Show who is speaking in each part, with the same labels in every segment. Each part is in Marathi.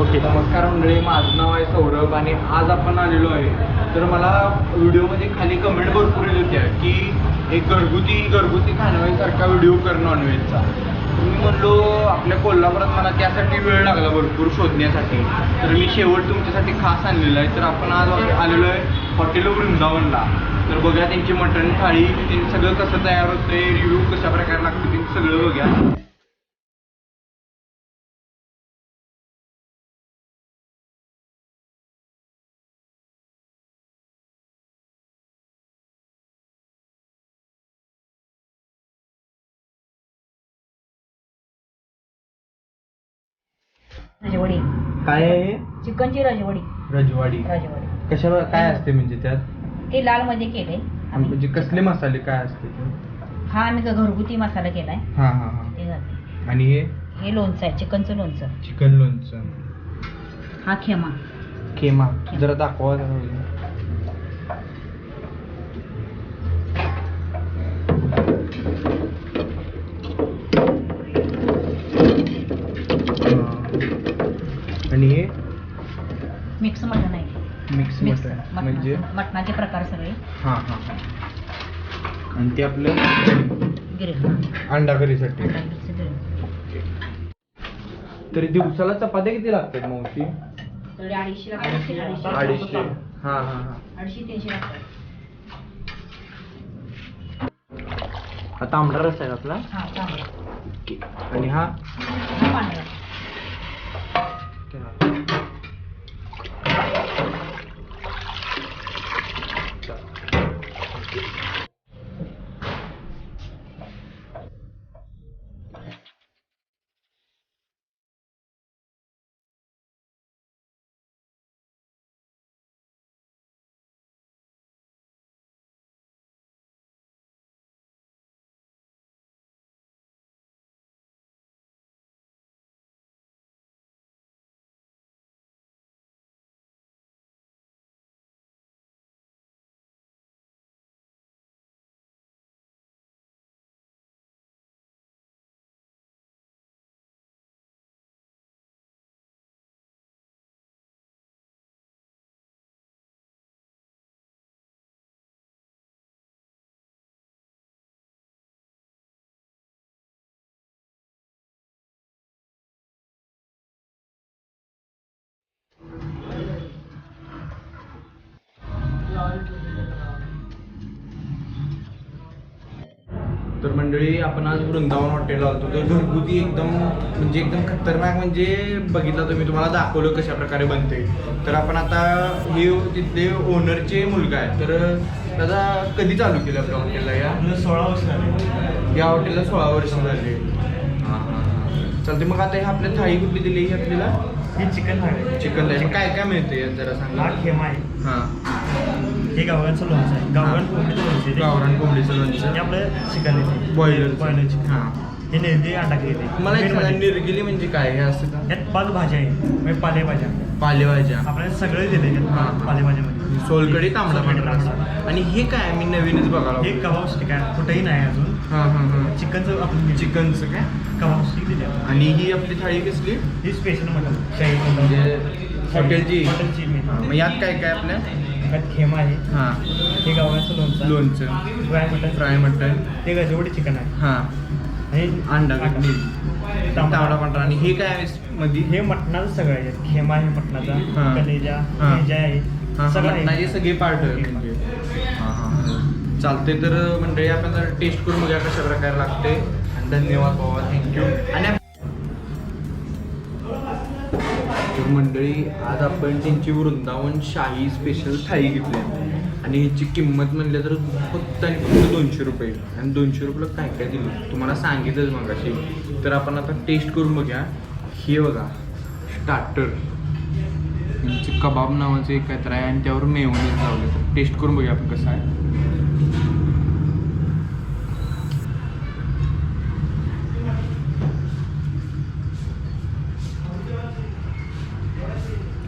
Speaker 1: ओके
Speaker 2: नमस्कार मंडळी माझं नाव आहे सौरभ आणि आज आपण आलेलो आहे. तर मला व्हिडिओमध्ये खाली कमेंट भरपूर येत होत्या की एक घरगुती घरगुती खानवाईसारखा व्हिडिओ कर नॉनव्हेजचा मी म्हणलो आपल्या कोल्हापुरात मला त्यासाठी वेळ लागला भरपूर शोधण्यासाठी. तर मी शेवट तुमच्यासाठी खास आणलेलं आहे. तर आपण आज आलेलो आहे हॉटेल वृंदावनला. तर बघा त्यांची मटण थाळी त्यांनी सगळं कसं तयार होतंय रिव्ह्यू कशा प्रकारे लागतं ते सगळं बघा
Speaker 3: राजवाडी
Speaker 2: काय आहे
Speaker 3: चिकनची राजवाडी.
Speaker 2: रजवाडी.
Speaker 3: राजवाडी.
Speaker 2: कशा काय असते म्हणजे त्यात?
Speaker 3: ते लाल मध्ये आम्ही.
Speaker 2: म्हणजे कसले मसाले काय असते ते?
Speaker 3: हा आम्ही घरगुती मसाला केलाय
Speaker 2: हा हा हा.
Speaker 3: ते घालते.
Speaker 2: आणि हे?
Speaker 3: हे लोणचं आहे चिकनचं लोणचं.
Speaker 2: चिकन लोणचं.
Speaker 3: हा खेमा.
Speaker 2: केमा जरा दाखवा जरा. बघू. हा. आणि हे
Speaker 3: मिक्स मटण आहे
Speaker 2: मिक्स
Speaker 3: मिक्स.
Speaker 2: मटन म्हणजे?
Speaker 3: मटणाचे प्रकार सगळे.
Speaker 2: हा हा हा. आणि ते आपलं?
Speaker 3: गिरे
Speaker 2: अंडा करीसाठी. तरी दिवसाला चपात्या किती लागतात मावशी?
Speaker 3: अडीचशे लागतात. अडीचशे.
Speaker 2: अडीचशे हा हा हा.
Speaker 3: अडीचशे तीनशे लागतात.
Speaker 2: हा तांबडा रस्सा आहे आपला.
Speaker 3: हा.
Speaker 2: आणि हा?
Speaker 3: हा पांढरा
Speaker 2: तर मंडळी आपण आज वृंदावन हॉटेलला आलतो. तर घरगुती एकदम म्हणजे एकदम खतरनाक म्हणजे बघितलं तुम्ही तुम्हाला दाखवलं कशा प्रकारे बनते. तर आपण आता हे तिथले ओनरचे मुलगा आहे. तर दादा कधी चालू केलं आपल्या हॉटेलला या?
Speaker 1: सोळा वर्ष झाले.
Speaker 2: या हॉटेलला सोळा वर्ष झाले. हां हां हां. चालते मग आता हे आपल्या थाळी कुठली दिली ही आपल्याला?
Speaker 1: हे चिकन आहे
Speaker 2: चिकन थाळी. काय काय मिळते जरा
Speaker 1: हा
Speaker 2: सांगा
Speaker 1: खेमा आहे.
Speaker 2: हां.
Speaker 1: हे गावरांचं लोणचं आहे. गावरान कोंबडीचं लोणचं आहे ते.
Speaker 2: गावरान कोंबडीचं
Speaker 1: हे
Speaker 2: लोणचं
Speaker 1: आपलं चिकन येते
Speaker 2: बॉयलर
Speaker 1: बॉयलर चिकन.
Speaker 2: हां.
Speaker 1: हे अंडा येते
Speaker 2: मला एक सांगा
Speaker 1: मध्ये.
Speaker 2: निर्गिली म्हणजे काय हे असं का?
Speaker 1: यात पाच भाज्या आहे म्हणजे पालेभाज्या.
Speaker 2: पालेभाज्या.
Speaker 1: आपल्याला सगळे दिले
Speaker 2: हा.
Speaker 1: पालेभाज्यामध्ये.
Speaker 2: सोलकडी तांबडा
Speaker 1: सोलकढी
Speaker 2: पांढरा.
Speaker 1: तांबडा.
Speaker 2: रस्सा. आणि हे काय मी नवीनच बघायला
Speaker 1: हे कबाब स्टिक आहे. कुठेही नाही अजून.
Speaker 2: हा हा हा.
Speaker 1: चिकनचं आपण
Speaker 2: चिकनचं काय?
Speaker 1: कबाब स्टिक दिले आपण.
Speaker 2: आणि ही आपली थाळी कसली?
Speaker 1: ही स्पेशल मटन. शाही
Speaker 2: म्हणजे हॉटेलची.
Speaker 1: हॉटेलची
Speaker 2: हा, मग यात काय काय आपल्या?
Speaker 1: यात खेमा आहे.
Speaker 2: हा.
Speaker 1: हे गावराचं लोणचं
Speaker 2: लोणचं.
Speaker 1: Fry mutton.
Speaker 2: Fry mutton.
Speaker 1: ते गजवडी चिकन आहे.
Speaker 2: हा.
Speaker 1: आणि
Speaker 2: अंडा
Speaker 1: तांबडा.
Speaker 2: तांबडा पांढरा आणि हे काय आहे मध्ये?
Speaker 1: हे मटणाचं सगळं आहे. खेमा आहे
Speaker 2: हा.
Speaker 1: मटणाचा कलेजा
Speaker 2: हा.
Speaker 1: हेजा आहे. सगळं आहे.
Speaker 2: मटणाचे सगळे पार्ट. म्हणजे. चालते तर मंडळी आपण जर टेस्ट करून बघूया कशा प्रकारे लागते आणि धन्यवाद बाबा. थँक्यू आणि आप- तर मंडळी आज आपण त्यांची वृंदावन शाही स्पेशल थाळी घेतली आहे. आणि ह्याची किंमत म्हणलं तर फक्त आणि फक्त दोनशे रुपये. आणि दोनशे रुपयाला काय काय दिलं? तुम्हाला सांगितलंच मगाशी. तर आपण आता टेस्ट करून बघूया. हे बघा स्टार्टर म्हणजे कबाब नावाचं एक काहीतरी आहे आणि त्यावर मेवणीच लावले तर टेस्ट करून बघूया आपण कसं आहे.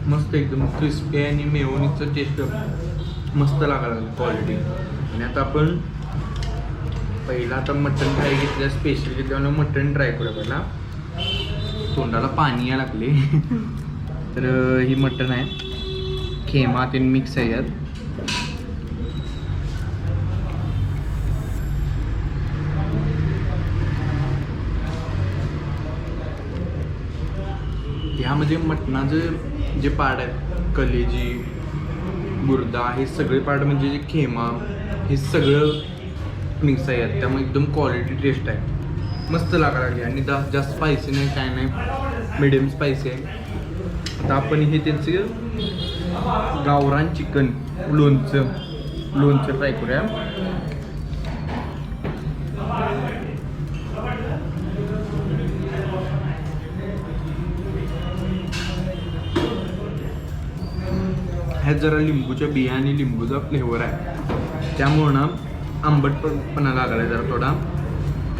Speaker 2: मस्त एकदम क्रिस्पी आणि मेयोनीचं टेस्ट मस्त लागायला लागली क्वालिटी आणि आता आपण पहिला आता मटन फ्राय घेतल्या स्पेशल घेतल्यामुळे मटण ट्राय करूया पहिला. तोंडाला पाणी या लागले. तर ही मटण आहे. खेमा ते मिक्स आहे यात. ह्यामध्ये मटणाचं जे पाड आहेत कलेजी गुर्दा हे सगळे पार्ट म्हणजे जे खेमा हे सगळं मिक्स आहे त्यामुळे एकदम क्वालिटी टेस्ट आहे. मस्त लागली आणि जा जास्त स्पायसी नाही काय नाही. मिडियम स्पायसी आहे. आता आपण हे त्यांचं गावरान चिकन लोणचं. लोणचं ट्राय करूया. ह्यात जरा लिंबूच्या बिया आणि लिंबूचा फ्लेवर आहे. त्यामुळं ना आंबटपणा लागला आहे जरा थोडा.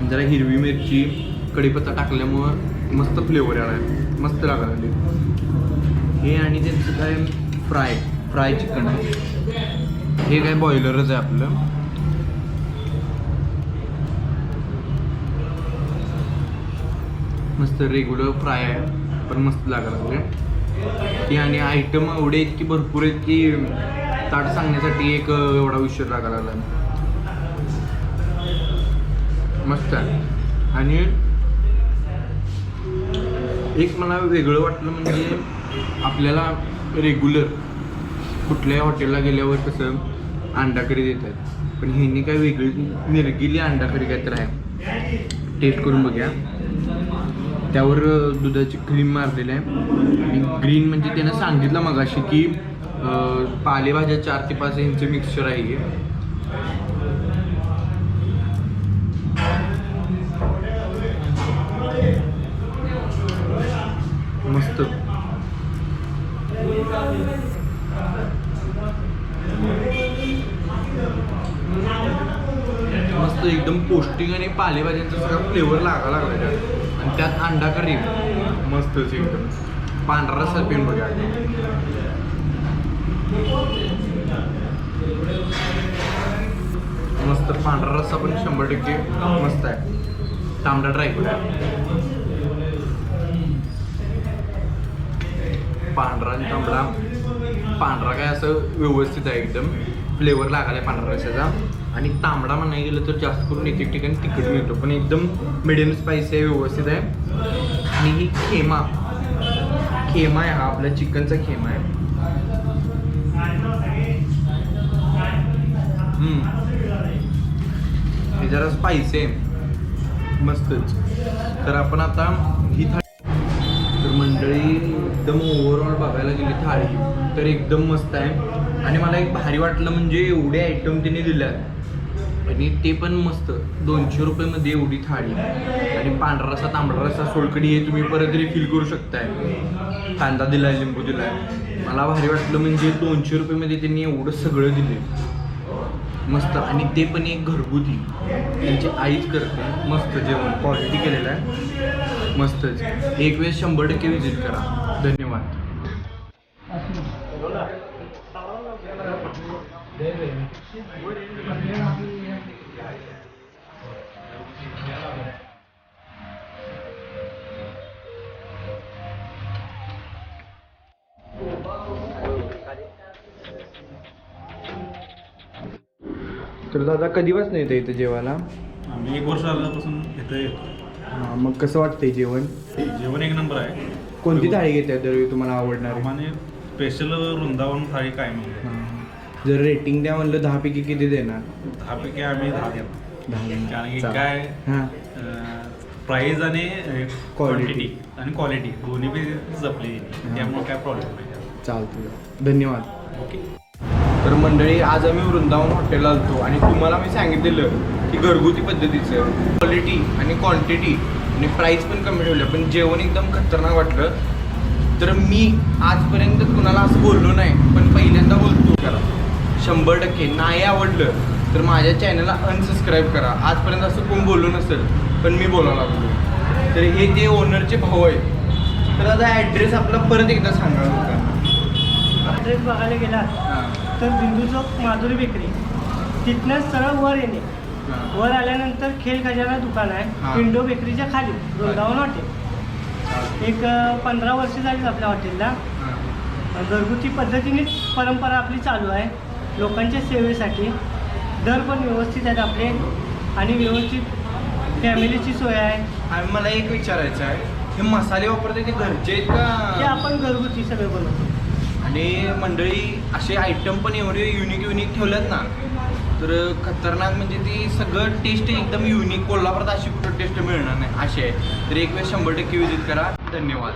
Speaker 2: जरा हिरवी मिरची कढीपत्ता टाकल्यामुळं मस्त फ्लेवर आला आहे मस्त लागला हे आणि त्यांचं काय फ्राय फ्राय चिकन आहे हे काय बॉयलरच आहे आपलं. मस्त रेग्युलर फ्राय आहे पण मस्त लागायला लागले की आणि आयटम एवढे आहेत की भरपूर आहेत की ताट सांगण्यासाठी एक एवढा उशीर लागायला लागला. मस्त आहे. आणि एक मला वेगळं वाटलं म्हणजे आपल्याला रेग्युलर कुठल्याही हॉटेलला गेल्यावर कसं अंडा करी देतात. पण ह्यांनी काय वेगळी निर्गिली अंडा करी काय तर आहे. टेस्ट करून बघूया. त्यावर दुधाची क्रीम मारलेली आहे. आणि ग्रीन म्हणजे त्यानं सांगितलं मगाशी की पालेभाज्या चार ते पाच यांचं मिक्सचर आहे मस्त. मस्त एकदम पौष्टिक आणि पालेभाज्यांचा सगळा फ्लेवर लागा लागला त्यात अंडा करी मस्तच एकदम पांढरा रस्सा पिऊन बघा मस्त पांढरा रस्सा पण शंभर टक्के मस्त आहे. तांबडा ट्राय करूया. पांढरा आणि तांबडा. पांढरा काय असं व्यवस्थित आहे एकदम. फ्लेवर लागायला पांढरा रस्याचा आणि तांबडा म्हणायला गेलं तर जास्त करून एक एक ठिकाणी तिखट मिळतो. पण एकदम मिडियम स्पाइसी आहे व्यवस्थित आहे. आणि ही खेमा. खेमा आहे हा आपला चिकनचा खेमा आहे. हे जरा स्पायसी आहे. मस्तच. तर आपण आता ही थाळी मंडळी एकदम ओव्हरऑल बघायला गेली थाळी तर एकदम मस्त आहे. आणि मला एक भारी वाटलं म्हणजे एवढे आयटम त्यांनी दिल्या आणि ते पण मस्त दोनशे रुपयेमध्ये एवढी थाळी. आणि पांढरा रसा तांबडा रसा सोलकडी हे तुम्ही परत रिफिल करू शकताय. कांदा दिलाय लिंबू दिलाय. मला भारी वाटलं म्हणजे दोनशे रुपयेमध्ये त्यांनी एवढं सगळं दिले मस्त. आणि ते पण एक घरगुती. त्यांची आईच करते. मस्त जेवण. क्वालिटी केलेलं आहे. मस्तच. एक वेळेस शंभर टक्के विजिट करा. धन्यवाद. तर दादा कधी येतं इथं जेवायला?
Speaker 4: आम्ही एक वर्ष आल्यापासून इथं येतो.
Speaker 2: हा, मग कसं वाटतंय जेवण?
Speaker 4: जेवण एक नंबर आहे.
Speaker 2: कोणती थाळी घेते दरवेळी तुम्हाला आवडणार?
Speaker 4: आम्हाला स्पेशल वृंदावन थाळी काय मिळते
Speaker 2: जर रेटिंग द्या म्हणलं दहा पैकी किती देणार?
Speaker 4: दहापैकी आम्ही दहा देणार.
Speaker 2: दहा
Speaker 4: कारण की
Speaker 2: चालेल.
Speaker 4: काय?
Speaker 2: हां.
Speaker 4: प्राईज आणि. क्वांटिटी आणि क्वालिटी दोन्ही बी जपली त्यामुळे काय प्रॉब्लेम नाही.
Speaker 2: चालतं धन्यवाद.
Speaker 4: ओके.
Speaker 2: तर मंडळी आज आम्ही वृंदावन हॉटेलला आलतो आणि तुम्हाला मी सांगितलेलं की घरगुती पद्धतीचं क्वालिटी आणि क्वांटिटी आणि प्राईस पण कमी ठेवलं. पण जेवण एकदम खतरनाक वाटलं. तर मी आजपर्यंत कुणाला असं बोललो नाही पण पहिल्यांदा बोलतो. करा. शंभर टक्के. नाही आवडलं तर माझ्या चॅनलला अनसबस्क्राईब करा. आजपर्यंत असं कोण बोललो नसेल पण मी बोलायला लागलो. तर हे जे ओनरचे भाऊ आहेत तर आता ॲड्रेस आपला परत एकदा सांगा लोकांना.
Speaker 5: ॲड्रेस बघायला गेला
Speaker 2: हां.
Speaker 5: तर बिंदू चौक माधुरी बेकरी. तिथनं सरळ वर येणे. वर आल्यानंतर खेळ खजाना दुकान. आहे. पिंडो बेकरीच्या खाली वृंदावन हॉटेल. एक पंधरा वर्ष झाली आपल्या हॉटेलला. घरगुती पद्धतीनेच परंपरा आपली चालू आहे. लोकांच्या सेवेसाठी. दर पण व्यवस्थित आहेत आपले. आणि व्यवस्थित फॅमिलीची सोय आहे.
Speaker 2: आणि मला एक विचारायचं आहे. हे मसाले वापरते ते घरचे आहेत
Speaker 5: ते
Speaker 2: का
Speaker 5: आपण घरगुती सगळं बनवतो.
Speaker 2: आणि मंडळी असे आयटम पण एवढे युनिक युनिक ठेवलेत ना तर खतरनाक म्हणजे ती सगळं टेस्ट एकदम युनिक कोल्हापुरात अशी कुठं टेस्ट मिळणार नाही. अशी आहे. तर एक वेळ शंभर टक्के विजिट करा. धन्यवाद.